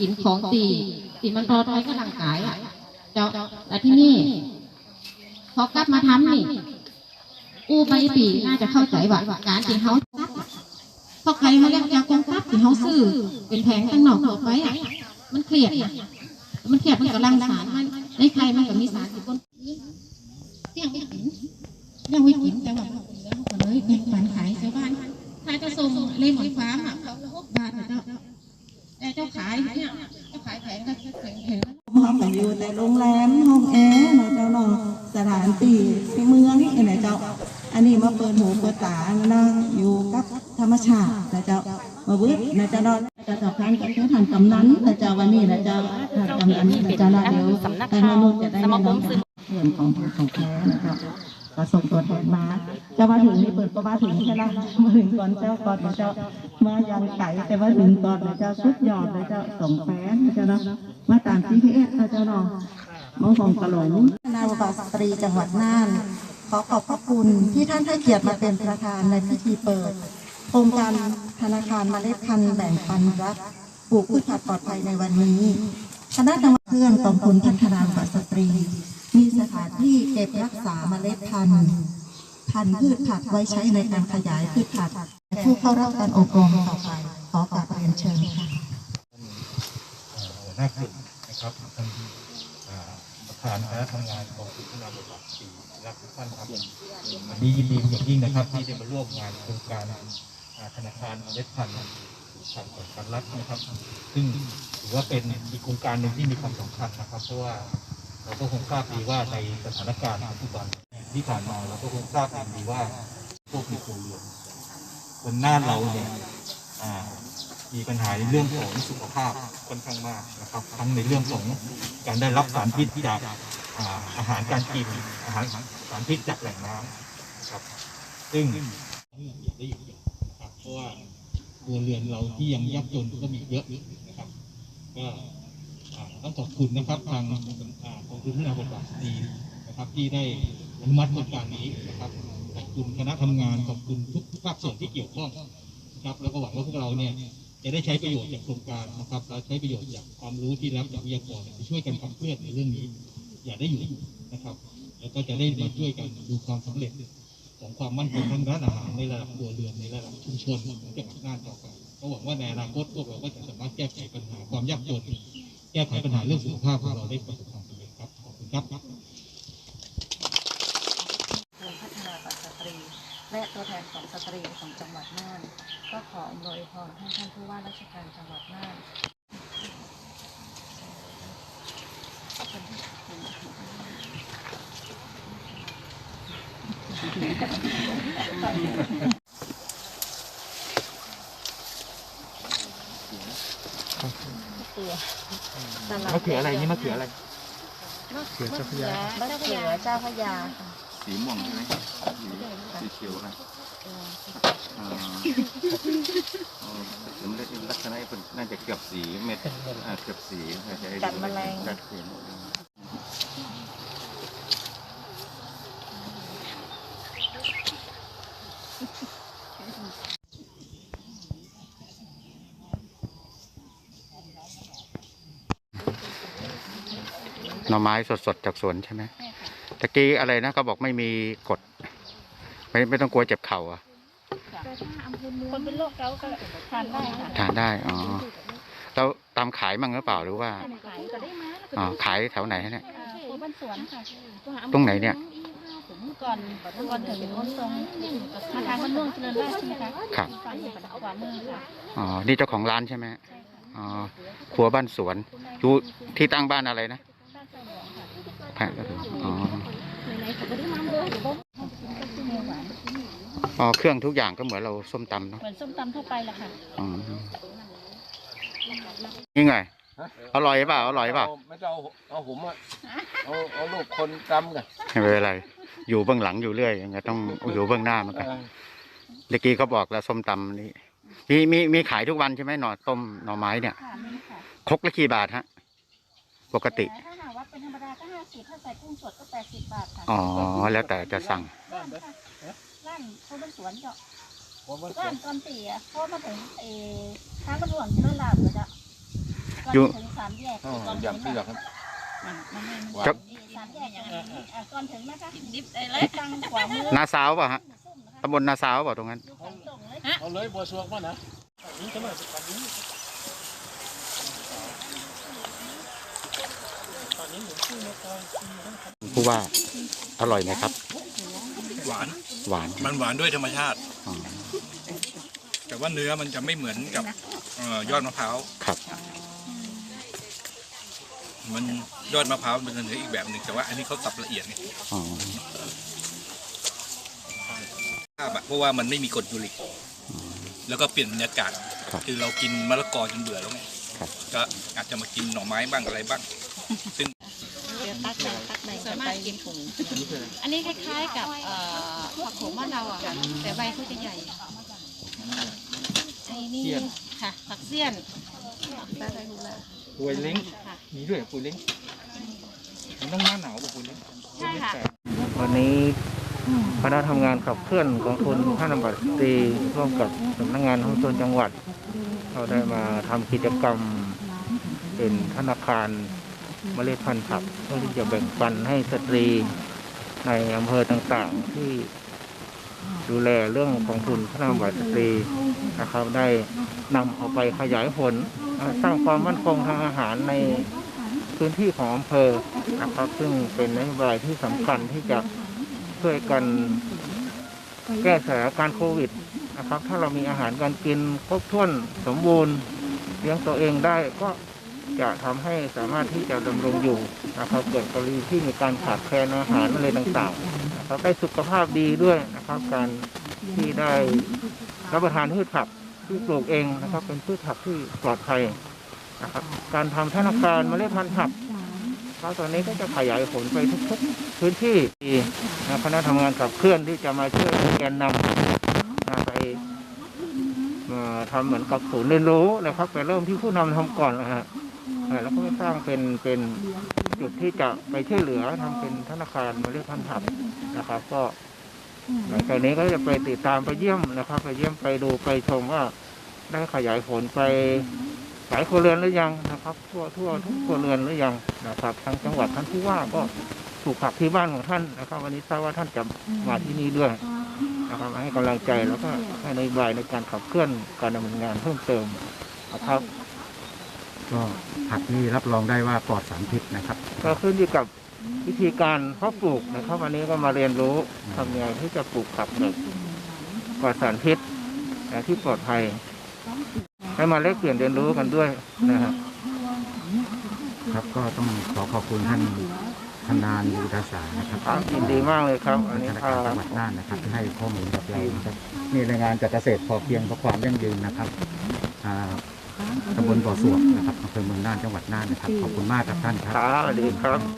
กินของตีตีมันรอท้อยก็ร่างกายอะเจ้าแต่ที่นี่พอกลับมาทำนี่ อู้ไปปีน่าจะเข้าใจว่าการที่เขาตัดเพราะใครเขาเรียกจากกองทัพที่เขาซื้อ เป็นแผงข้างนอกต่อไปอะมันเครียดอะมันเครียดมันกับรังสารมันในใครมันก็มีสารที่คนเที่ยงไม่กินเที่ยงไม่กินแต่ว่าแล้วก็เลยแบ่งปันขายชาวบ้านถ้าจะส่งเล่มอนฟามอะเขาละหกบาทนะเจ้าแต่เจ้าขายเนี่ยเจ้าขายแผงก็แผงแผงละห้องอยู่ในโรงแรมห้องแอร์นะเจ้าเนาะสถานที่ที่เมืองนี่นะเจ้า อันนี้มาเปิดหูเปิดตานะอยู่กับธรรมชาตินะเจ้ามาเวิร์ดนะเจ้าเนาะจะสอบถามกับท่านกำนันนะเจ้าวันนี้นะเจ้าท่านกำนันนะเจ้าเนาะเดี๋ยวสำนักให้ข่าวมนุษย์จะได้สมาคมสื่อเรื่องของผู้ของแท้นะเจ้า ก็ส่งตัวแทนมาจะมาถึงนี่เปิดก็มาถึงใช่ไหมมาถึงก่อนเจ้าก่อนนเจ้ามายังไก่แต่มาถึงก่อนนะเจ้าสุดยอดนะเจ้าส่งแฟนนะเจ้าเนาะมาตาม GPS นะเจ้าเนาะมองคลกะหลงนาวบาสตรีจังหวัดน่านขอขอบพระคุณที่ท่านให้เกียรติมาเป็นประธานในพิธีเปิดโครงการธนาคารเมล็ดพันธุ์แบ่งปันรักปลูกพืชผักปลอดภัยในวันนี้คณะกรรมการเพื่อนกองทุนพัฒนาบาสตรี มีสถานที่เก็บรักษาเมล็ดพันธุ์พันธุ์พืชผักไว้ใช้ในการขยายพืชผักผู้เข้ารับการอบรมต่อไป ขอกราบเรียนเชิญค่ะหัวหน้ากลุ่มนะครับท่านประธานคณะทำงานของคุณนาบทบาทปีรักทุกท่านครับวันนี้ยินดีอย่างยิ่งนะครับ ที่ได้มาร่วมงานโครงการธนาคารเมล็ดพันธุ์สัตว์สัตว์รักนะครับ ซึ่งถือว่าเป็นอีกโครงการหนึ่งที่มีความสำคัญนะครับ เพราะว่า เราก็คงทราบดีว่าในสถานการณ์ปัจจุบันที่ผ่านมาเราก็คงทราบดีว่าพวกมีครัวเรือนคนหน้าเราเนี่ยมีปัญหาในเรื่องของสุขภาพค่อนข้างมากนะครับทั้งในเรื่องของการได้รับสารพิษจากอาหารการกินอาหารสารพิษจากแหล่งน้ำครับซึ่งได้อยู่ครับเพราะว่าครัวเรือนเราที่ยังยากจนก็มีเยอะนะครับก็ ต้องขอบคุณนะครับทางอ่ากองทุนพัฒนาบทบาทสตรีนะครับที่ได้อนุมัติโครงการนี้นะครับขอบคุณคณะทำงานขอบคุณทุกภาคส่วนที่เกี่ยวข้องนะครับแล้วก็หวังว่าพวกเราเนี่ยจะได้ใช้ประโยชน์จากโครงการนะครับและใช้ประโยชน์จากความรู้ที่รับจากวิทยากรช่วยกันขับเคลื่อนในเรื่องนี้ อย่าได้อยู่นะครับ แล้วก็จะได้มาช่วยกันดูความสำเร็จของความมั่นคงทางร้านอาหารในระดับครัวเรือนในระดับชุมชนของจังหวัดน่านต่อไปก็หวังว่าในอนาคตพวกเราก็จะสามารถแก้ไขปัญหาความยากจน แก้ไขปัญหาเรื่องสุขภาพของเราได้ประสบความสำเร็จครับขอบคุณครับกลุ่มพัฒนาบัตรสตรี และตัวแทนของสตรีของจังหวัดน่าน ก็ขออำนวยพรให้ท่านผู้ว่าราชการจังหวัดน่าน มะเขืออะไรนี่มะเขืออะไรมะเขือเจ้าพระยามะเขือเจ้าพระยาค่ะสีม่วงใช่ไหมสีเขียวนะอ่าอ๋อผมได้ลักษณะเป็นน่าจะเกือบสีเม็ดอ่าเกือบสีน่าจะให้ดูกันแมลงกัดเห็น หน่อไม้สดๆจากสวนใช่ไหมตะกี้อะไรนะเขาบอกไม่มีกฎไม่ไม่ต้องกลัวเจ็บเข่าอะคนเป็นโรคเกาต์ก็ทานได้ค่ะทานได้อ๋อแล้วตามขายมั่งหรือเปล่าหรือว่าขายก็ได้มาอ๋อขายแถวไหนฮะเนี่ยโคบ้านสวนค่ะตรงไหนเนี่ย ก่อนก่อนถึงคนทรงมาทางมันม่วงเจริญราษฎร์ใช่ไหมคะครับฝั่งอยู่ฝั่งขวามือค่ะอ๋อนี่เจ้าของร้านใช่ไหมอ๋อครัวบ้านสวนอยู่ที่ตั้งบ้านอะไรนะ พะอ๋อไหนๆเขาก็ได้มาเลยเดี๋ยวผมเนื้อหวานอ๋อเครื่องทุกอย่างก็เหมือนเราส้มตำเนาะเหมือนส้มตำทั่วไปแหละค่ะอ๋อนี่ไงอร่อยเปล่าอร่อยเปล่าไม่ต้องเอาผมอะเอาเอาลูกคนตำกันไม่เป็นไรอยู่เบื้องหลังอยู่เรื่อยยังไงต้องอยู่เบื้องหน้าเหมือนกันเมื่อกี้เขาบอกแล้วส้มตำนี่มีมีมีขายทุกวันใช่ไหมหน่อต้มหน่อไม้เนี่ยค่ะนี่ค่ะครกละกี่บาทฮะ ปกติถ้าหากว่าเป็นธรรมดาก็ห้าสิบถ้าใส่กุ้งสดก็แปดสิบบาทค่ะอ๋อ แล้วแต่จะสั่ง ร้านค่ะร้านเขาเป็นสวนเจาะร้านตอนตีอะพอมาถึงเออทางมันหลวงที่นั่นลาบเลยจ้ะก็อยู่ถึงสามแยกอ๋ออย่างที่อยากครับครับ สามแยกอย่างนี้อะก่อนถึงนะคะดิบได้เลยตั้งขวามือนาซาวเปล่ะฮะตำบลนาซาวเปล่าตรงนั้นดูทางตรงเลย เอาเลยบัวสวกมานะอันนี้ก็มาสิอันนี้ตอนนี้หมูชื่อมาตอนทีนะครับ ผู้ว่าอร่อยไหมครับ หวานหวานมันหวานด้วยธรรมชาติ อ๋อแต่ว่าเนื้อมันจะไม่เหมือนกับเอ่อยอดมะพร้าวครับ มันยอดมะพร้าวมันจะเนื้ออีกแบบหนึ่งแต่ว่าอันนี้เขาสับละเอียดไงอ๋อภาพอะเพราะว่ามันไม่มีกรดยูริก แล้วก็เปลี่ยนบรรยากาศครับคือเรากินมะละกอจนเบื่อแล้วไงครับ ก็อาจจะมากินหน่อไม้บ้างอะไรบ้างซึ่งเดี๋ยวตักใน ตักในสามารถกินถุง อันนี้คล้ายๆกับเอ่อผักโขมบ้านเราอะค่ะ แต่ใบเขาจะใหญ่ไอ้นี่ค่ะ ผักเสี้ยนได้ได้รู้แล้วป่วยเล้งค่ะ มีด้วยป่วยเล้งมันต้องหน้าหนาวป่ะป่วยเล้งใช่ค่ะ วันนี้คณะทำงานขับเคลื่อนกองทุนท่านบัตรตรีร่วมกับสำนักงานของชนจังหวัด เราได้มาทำกิจกรรมเป็นธนาคาร เมล็ดพันธุ์ผักเพื่อที่จะแบ่งปันให้สตรีในอำเภอต่างๆ ที่ดูแลเรื่องของทุนพระนามบัตรสตรีนะครับ ได้นำเอาไปขยายผลเอ่อสร้างความมั่นคงทางอาหารในพื้นที่ของอำเภอนะครับ ซึ่งเป็นนโยบายที่สำคัญที่จะช่วยกันแก้สถานการณ์โควิดนะครับ ถ้าเรามีอาหารการกินครบถ้วนสมบูรณ์เลี้ยงตัวเองได้ก็ จะทำให้สามารถที่จะดำรงอยู่นะครับเกิดกรณีที่มีการขาดแคลนอาหารอะไรต่างๆนะครับได้สุขภาพดีด้วยนะครับ การที่ได้รับประทานพืชผักที่ปลูกเองนะครับ เป็นพืชผักที่ปลอดภัยนะครับ การทำธนาคารเมล็ดพันธุ์ผักแล้วตอนนี้ก็จะขยายผลไปทุกๆพื้นที่นะคณะทำงานกับเคลื่อนที่จะมาช่วยแกนนำนะไปมาทำเหมือนกับศูนย์เรียนรู้นะครับไปเริ่มที่ผู้นำทำก่อนนะฮะ แล้วก็ไปสร้างเป็นเป็นจุดที่จะไปช่วยเหลือทำเป็นธนาคารเมล็ดพันธุ์ผักนะครับ ก็หลังจากนี้ก็จะไปติดตามไปเยี่ยมนะครับ ไปเยี่ยมไปดูไปชมว่าได้ขยายผลไปหลายครัวเรือนหรือยังนะครับ ทั่วทั่วทุกครัวเรือนหรือยังนะครับทั้งจังหวัดท่านผู้ว่าก็ปลูกผักที่บ้านของท่านนะครับ วันนี้ทราบว่าท่านจะมาที่นี่ด้วยนะครับให้กำลังใจแล้วก็ให้นโยบายในการขับเคลื่อนการดำเนินงานเพิ่มเติมนะครับ ก็ผักนี่รับรองได้ว่าปลอดสารพิษนะครับ ก็ขึ้นอยู่กับวิธีการเพาะปลูกนะครับวันนี้ก็มาเรียนรู้ทำยังไงที่จะปลูกผักแบบปลอดสารพิษและที่ปลอดภัยให้มาแลกเปลี่ยนเรียนรู้กันด้วยนะครับ ครับก็ต้องขอขอบคุณท่านธนานยุทธศาสตร์นะครับครับยินดีมากเลยครับอันนี้ธนาพาคารจังหวัดน่านนะครับที่ให้ข้อมูลกับเรานะครับนี่รายงานจากเกษตรพอเพียงเพื่อความยั่งยืนนะครับอ่า ตำบลบ่อสวกนะครับอำเภอเมืองน่านจังหวัดน่านนะครับ ขอบคุณมากครับท่านครับ ครับสวัสดีครับ